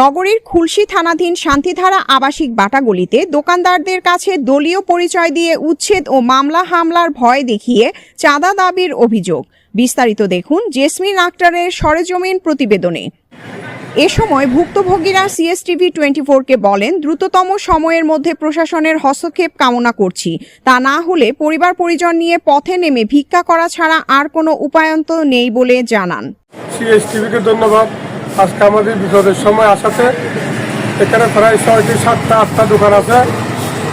নগরীর খুলশি থানাধীন শান্তিধারা আবাসিক বাটাগলিতে দোকানদারদের কাছে দলীয় পরিচয় দিয়ে উচ্ছেদ ও মামলা হামলার ভয় দেখিয়ে চাঁদা দাবির অভিযোগ। বিস্তারিত দেখুন জেসমিন আক্তারের সরেজমিন প্রতিবেদনে। এ সময় ভুক্তভোগীরা সিএসটিভি টোয়েন্টি ফোরকে বলেন, দ্রুততম সময়ের মধ্যে প্রশাসনের হস্তক্ষেপ কামনা করছি। তা না হলে পরিবার পরিজন নিয়ে পথে নেমে ভিক্ষা করা ছাড়া আর কোনো উপায়ন্ত নেই বলে জানান। সিএসটিভিকে ধন্যবাদ। আজকে আমাদের বিপদের সময় আসাতে এখানে প্রায় ছয়টি, সাতটা, আটটা দোকান আছে।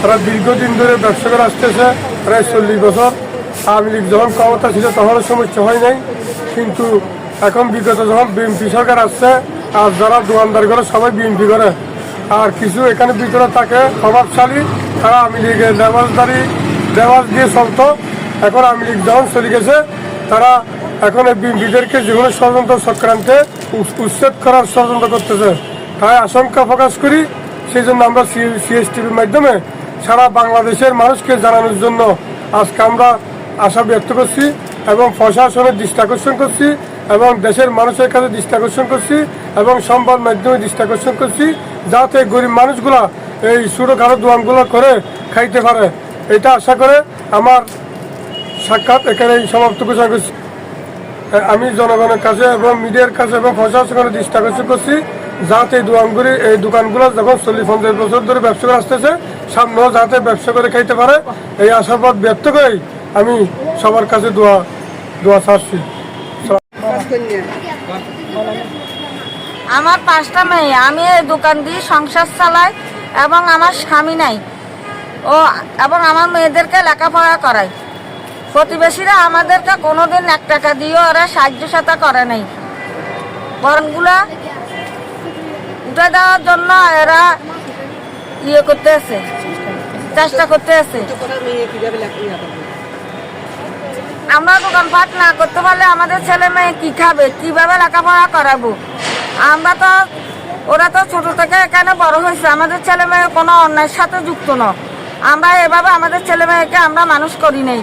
তারা দীর্ঘদিন ধরে ব্যবসা করে আসতেছে, প্রায় চল্লিশ বছর। আওয়ামী লীগ যখন ক্ষমতা ছিল তখনও সমস্যা হয় নাই। কিন্তু এখন বিগত যখন বিএনপি সরকার আসছে, আর যারা দোকানদার করে সবাই বিএনপি করে। আর কিছু এখানে ভিতরে থাকে, প্রভাবশালী। তারা আওয়ামী লীগের দেওয়াজদারি, দেওয়াজ দিয়ে চলতো। এখন আওয়ামী লীগ যখন চলে গেছে, তারা এখন এই বিএনপিদেরকে যে কোনো ষড়যন্ত্র চক্রান্তে উচ্ছেদ করার ষড়যন্ত্র করতেছে। তাই আশঙ্কা প্রকাশ করি, সেই জন্য আমরা সিএসটিভির মাধ্যমে সারা বাংলাদেশের মানুষকে জানানোর জন্য আজকে আমরা আশা ব্যক্ত করছি এবং প্রশাসনের দৃষ্টি আকর্ষণ করছি এবং দেশের মানুষের কাছে দৃষ্টি আকর্ষণ করছি এবং সংবাদ মাধ্যমে দৃষ্টি আকর্ষণ করছি যাতে গরিব মানুষগুলা এই ছোটোখাটো দোয়ানগুলো করে খাইতে পারে। এটা আশা করে আমার সাক্ষাৎ এখানে সমাপ্ত ঘোষণা করছি। আমি জনগণের কাছে এবং মিডিয়ার কাছে এবং প্রশাসনের দৃষ্টি আকর্ষণ করছি যাতে এই দোকানগুলি এই দোকানগুলো যখন চল্লিশ পঞ্চাশ বছর ধরে ব্যবসা করে আসতেছে, সামনেও যাতে ব্যবসা করে খাইতে পারে। এই আশাবাদ ব্যক্ত করেই আমি সবার কাছে দোয়া দোয়া চাচ্ছি। আমার পাঁচটা মেয়ে। আমি এই দোকান দিয়ে সংসার চালাই এবং আমার স্বামী নাই। ও এবং আমার মেয়েদেরকে লেখাপড়া করাই। প্রতিবেশীরা আমাদেরকে কোনোদিন এক টাকা দিয়েও ওরা সাহায্য সাথা করে নাই। বরংগুলা উঠে দেওয়ার জন্য এরা ইয়ে করতে আছে, চেষ্টা করতে আছে। আমরা দোকানপাট না করতে পারলে আমাদের ছেলে মেয়ে কি খাবে, কীভাবে লেখাপড়া করাবো? আমরা তো, ওরা তো ছোট থেকে এখানে বড় হয়েছে? আমাদের ছেলে মেয়ে কোনো অন্যায়ের সাথে যুক্ত ন আমরা এভাবে আমাদের ছেলে মেয়েকে আমরা মানুষ করি নাই।